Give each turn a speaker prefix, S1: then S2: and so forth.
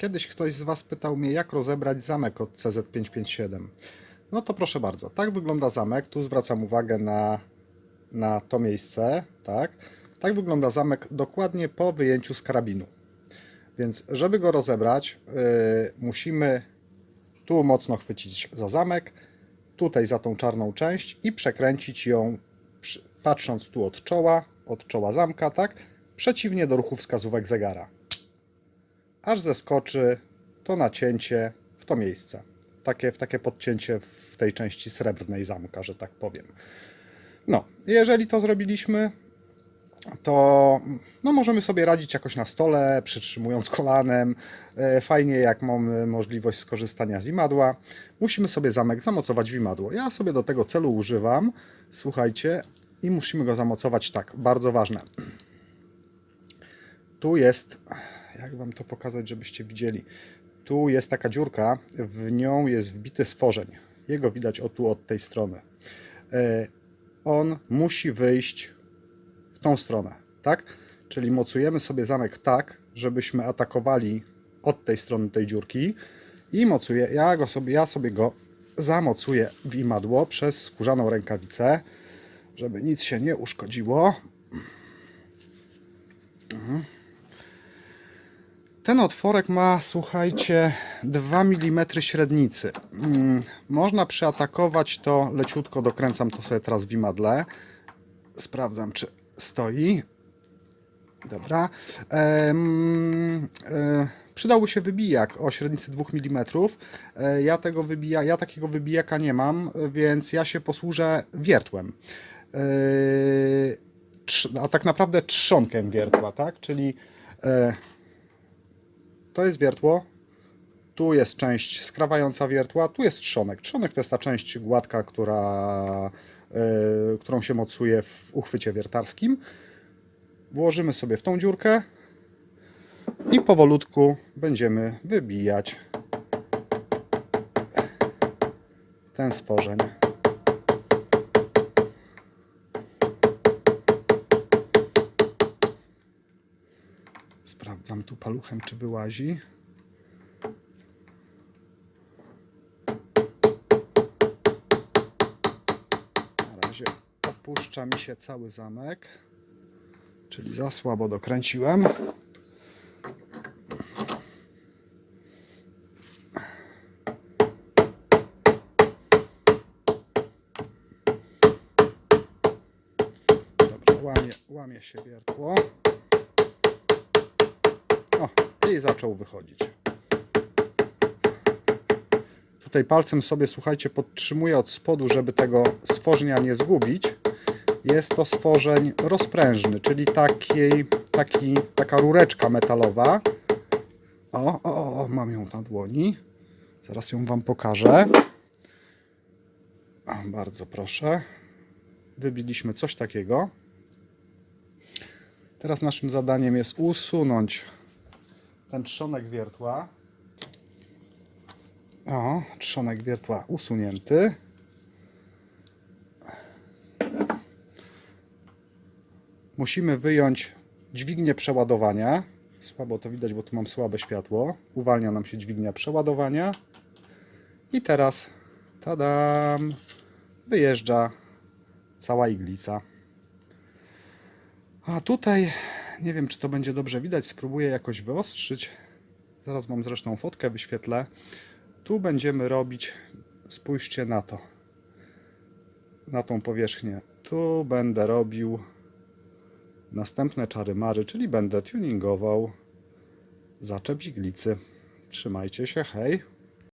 S1: Kiedyś ktoś z Was pytał mnie, jak rozebrać zamek od CZ557. No to proszę bardzo, tak wygląda zamek. Tu zwracam uwagę na, na to miejsce. Tak? tak wygląda zamek dokładnie po wyjęciu z karabinu. Więc żeby go rozebrać, yy, musimy tu mocno chwycić za zamek, tutaj za tą czarną część i przekręcić ją, patrząc tu od czoła, od czoła zamka, tak? Przeciwnie do ruchu wskazówek zegara. Aż zeskoczy to nacięcie w to miejsce. Takie, w takie podcięcie w tej części srebrnej zamka, że tak powiem. No, jeżeli to zrobiliśmy, to no, możemy sobie radzić jakoś na stole, przytrzymując kolanem. E, Fajnie, jak mamy możliwość skorzystania z imadła. Musimy sobie zamek zamocować w imadło. Ja sobie do tego celu używam, słuchajcie, i musimy go zamocować tak, bardzo ważne. Tu jest, jak wam to pokazać, żebyście widzieli. Tu jest taka dziurka, w nią jest wbity stworzeń. Jego widać o tu, od tej strony. E, On musi wyjść w tą stronę, tak? Czyli mocujemy sobie zamek tak, żebyśmy atakowali od tej strony tej dziurki i mocuję, ja go sobie, ja sobie go zamocuję w imadło przez skórzaną rękawicę, żeby nic się nie uszkodziło. Mhm. Ten otworek ma, słuchajcie, 2 mm średnicy. Można przyatakować to leciutko, dokręcam to sobie teraz w imadle. Sprawdzam, czy stoi. Dobra. Em, e, przydałby się wybijak o średnicy 2 mm. E, ja, tego wybija, ja takiego wybijaka nie mam, więc ja się posłużę wiertłem. E, a tak naprawdę trzonkiem wiertła, tak? Czyli e, to jest wiertło, tu jest część skrawająca wiertła, tu jest trzonek. Trzonek to jest ta część gładka, która, y, którą się mocuje w uchwycie wiertarskim. Włożymy sobie w tą dziurkę i powolutku będziemy wybijać ten stworzeń. Sprawdzam tu paluchem, czy wyłazi. Na razie opuszcza mi się cały zamek, czyli za słabo dokręciłem. Dobra, łamie, łamie się wiertło. Zaczął wychodzić. Tutaj palcem sobie, słuchajcie, podtrzymuję od spodu, żeby tego stworzenia nie zgubić. Jest to stworzeń rozprężny, czyli takiej, taki, taka rureczka metalowa. O, o, o, mam ją na dłoni. Zaraz ją Wam pokażę. O, bardzo proszę. Wybiliśmy coś takiego. Teraz naszym zadaniem jest usunąć ten trzonek wiertła. O, trzonek wiertła usunięty. Musimy wyjąć dźwignię przeładowania. Słabo to widać, bo tu mam słabe światło. Uwalnia nam się dźwignia przeładowania. I teraz, tadam, wyjeżdża cała iglica. A tutaj, nie wiem czy to będzie dobrze widać, spróbuję jakoś wyostrzyć. Zaraz mam zresztą fotkę, wyświetlę. Tu będziemy robić, spójrzcie na to, na tą powierzchnię. Tu będę robił następne czary mary, czyli będę tuningował zaczep iglicy. Trzymajcie się, hej.